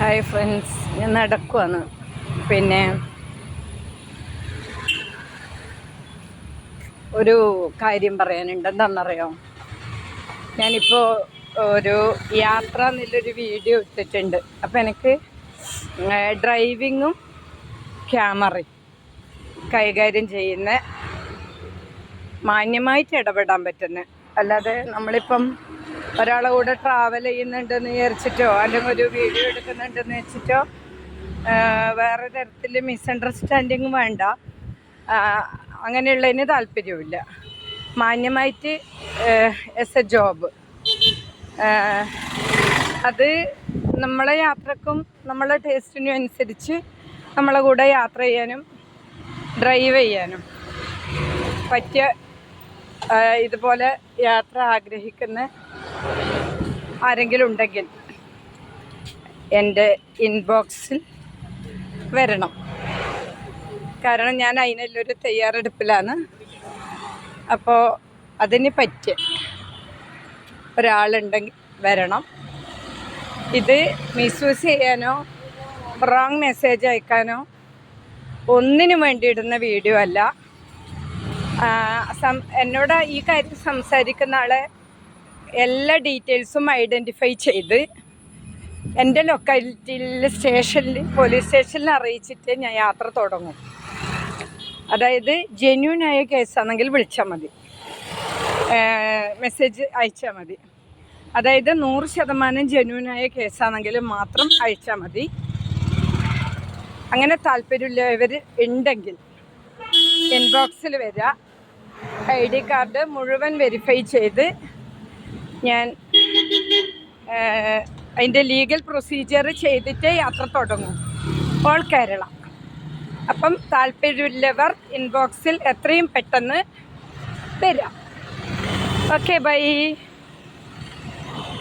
Hi friends ഞാൻ നടക്കുവാണ്. പിന്നെ ഒരു കാര്യം പറയാനുണ്ട് എന്താണെന്നറിയോ ഞാനിപ്പോൾ ഒരു യാത്ര എന്നുള്ളൊരു വീഡിയോ ഇട്ടിട്ടുണ്ട്. അപ്പോൾ എനിക്ക് ഡ്രൈവിങ്ങും ക്യാമറയും കൈകാര്യം ചെയ്യുന്ന മാന്യമായിട്ട് ഇടപെടാൻ പറ്റുന്ന അല്ലാതെ നമ്മളിപ്പം ഒരാളെ കൂടെ ട്രാവൽ ചെയ്യുന്നുണ്ടെന്ന് വിചാരിച്ചിട്ടോ? അല്ലെങ്കിൽ ഒരു വീഡിയോ എടുക്കുന്നുണ്ടെന്ന് വെച്ചിട്ടോ വേറെ തരത്തിൽ മിസ്അണ്ടർസ്റ്റാൻഡിങ് വേണ്ട. അങ്ങനെയുള്ളതിന് താല്പര്യമില്ല മാന്യമായിട്ട് എസ് എ ജോബ് അത് നമ്മളെ യാത്രക്കും നമ്മളെ ടേസ്റ്റിനും അനുസരിച്ച് നമ്മളെ കൂടെ യാത്ര ചെയ്യാനും ഡ്രൈവ് ചെയ്യാനും പറ്റിയ ഇതുപോലെ യാത്ര ആഗ്രഹിക്കുന്ന ആരെങ്കിലും ഉണ്ടെങ്കിൽ എന്റെ ഇൻബോക്സിൽ വരണം. കാരണം ഞാൻ അതിനെല്ലൊരു തയ്യാറെടുപ്പിലാണ്. അപ്പോൾ അതിന് പറ്റിയ ഒരാളുണ്ടെങ്കിൽ വരണം. ഇത് മിസ്യൂസ് ചെയ്യാനോ റോങ് മെസ്സേജ് അയക്കാനോ ഒന്നിനു വേണ്ടി ഇടുന്ന വീഡിയോ അല്ല. എന്നോട് ഈ കാര്യം സംസാരിക്കുന്ന ആളെ എല്ലാ ഡീറ്റെയിൽസും ഐഡന്റിഫൈ ചെയ്ത് എന്റെ ലൊക്കാലിറ്റിയിൽ സ്റ്റേഷനിൽ പോലീസ് സ്റ്റേഷനിൽ അറിയിച്ചിട്ട് ഞാൻ യാത്ര തുടങ്ങും. അതായത് ജെന്യൂൻ ആയ കേസാണെങ്കിൽ വിളിച്ചാൽ മതി. മെസ്സേജ് അയച്ചാൽ മതി. അതായത് നൂറ് ശതമാനം ജെന്യൂൻ ആയ കേസാണെങ്കിൽ മാത്രം അയച്ചാൽ മതി. അങ്ങനെ താല്പര്യമുള്ളവർ ഉണ്ടെങ്കിൽ ഇൻബോക്സിൽ വരിക ഐ ഡി കാർഡ് മുഴുവൻ വെരിഫൈ ചെയ്ത് ഞാൻ അതിന്റെ ലീഗൽ പ്രൊസീജിയർ ചെയ്തിട്ട് യാത്ര തുടങ്ങും. ഓൾ കേരള. അപ്പം താല്പര്യമുള്ളവർ ഇൻബോക്സിൽ എത്രയും പെട്ടെന്ന് വരാം. Okay bye.